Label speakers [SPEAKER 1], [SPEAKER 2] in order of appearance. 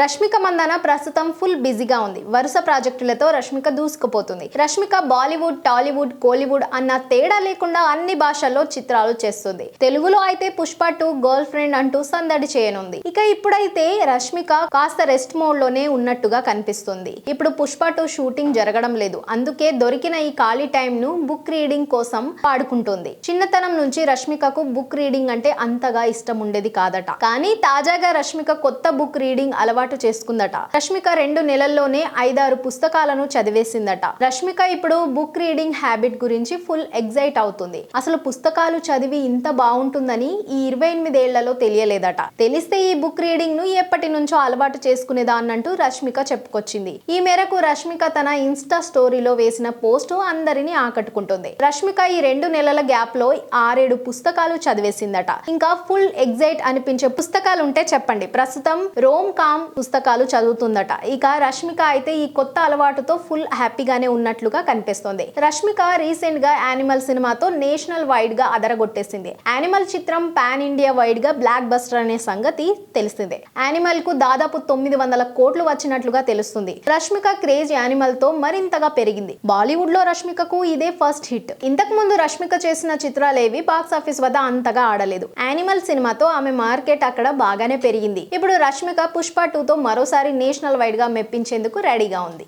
[SPEAKER 1] రష్మిక మందన ప్రస్తుతం ఫుల్ బిజీగా ఉంది. వరుస ప్రాజెక్టులతో రష్మిక దూసుకుపోతుంది. రష్మిక బాలీవుడ్ టాలీవుడ్ కోలీవుడ్ అన్న తేడా లేకుండా అన్ని భాషల్లో చిత్రాలు చేస్తుంది. తెలుగులో అయితే పుష్ప టూ గర్ల్ ఫ్రెండ్ అంటూ సందడి చేయనుంది. ఇక ఇప్పుడైతే రష్మిక కాస్త రెస్ట్ మోడ్లోనే ఉన్నట్టుగా కనిపిస్తుంది. ఇప్పుడు పుష్ప టూ షూటింగ్ జరగడం లేదు. అందుకే దొరికిన ఈ ఖాళీ టైం ను బుక్ రీడింగ్ కోసం వాడుకుంటుంది. చిన్నతనం నుంచి రష్మికకు బుక్ రీడింగ్ అంటే అంతగా ఇష్టం ఉండేది కాదట. కానీ తాజాగా రష్మిక కొత్త బుక్ రీడింగ్ అలవాటు చేసుకుందట. రష్మిక రెండు నెలల్లోనే ఐదారు పుస్తకాలను చదివేసిందట. రష్మిక ఇప్పుడు బుక్ రీడింగ్ హ్యాబిట్ గురించి ఫుల్ ఎగ్జైట్ అవుతుంది. అసలు పుస్తకాలు చదివి ఇంత బాగుంటుందని ఈ ఇరవై ఎనిమిదేళ్ళలో తెలియలేదట. తెలిస్తే ఈ బుక్ రీడింగ్ను ఎప్పటి నుంచో అలవాటు చేసుకునేదా అన్నట్టు రష్మిక చెప్పుకొచ్చింది. ఈ మేరకు రష్మిక తన ఇన్స్టా స్టోరీలో వేసిన పోస్ట్ అందరినీ ఆకట్టుకుంటుంది. రష్మిక ఈ రెండు నెలల గ్యాప్లో ఆరేడు పుస్తకాలు చదివేసిందట. ఇంకా ఫుల్ ఎగ్జైట్ అనిపించే పుస్తకాలు ఉంటే చెప్పండి. ప్రస్తుతం రోమ్ కామ్ పుస్తకాలు చదువుతుందట. ఇక రష్మిక అయితే ఈ కొత్త అలవాటుతో ఫుల్ హ్యాపీగానే ఉన్నట్లుగా కనిపిస్తోంది. రష్మిక రీసెంట్గా యానిమల్ సినిమాతో నేషనల్ వైడ్గా అదరగొట్టేసింది. యానిమల్ చిత్రం పాన్ ఇండియా వైడ్గా బ్లాక్ బస్టర్ అనే సంగతి తెలిసిందే. యానిమల్కు దాదాపు తొమ్మిది వందల కోట్లు వచ్చినట్లుగా తెలుస్తుంది. రష్మిక క్రేజ్ యానిమల్తో మరింతగా పెరిగింది. బాలీవుడ్లో రష్మికకు ఇదే ఫస్ట్ హిట్ ఇంతకు ముందు రష్మిక చేసిన చిత్రాలేవి బాక్స్ ఆఫీస్ వద్ద అంతగా ఆడలేదు. యానిమల్ సినిమాతో ఆమె మార్కెట్ అక్కడ బాగానే పెరిగింది. ఇప్పుడు రష్మిక పుష్ప టూ టూతో మరోసారి నేషనల్ వైడ్గా మెప్పించేందుకు రెడీగా ఉంది.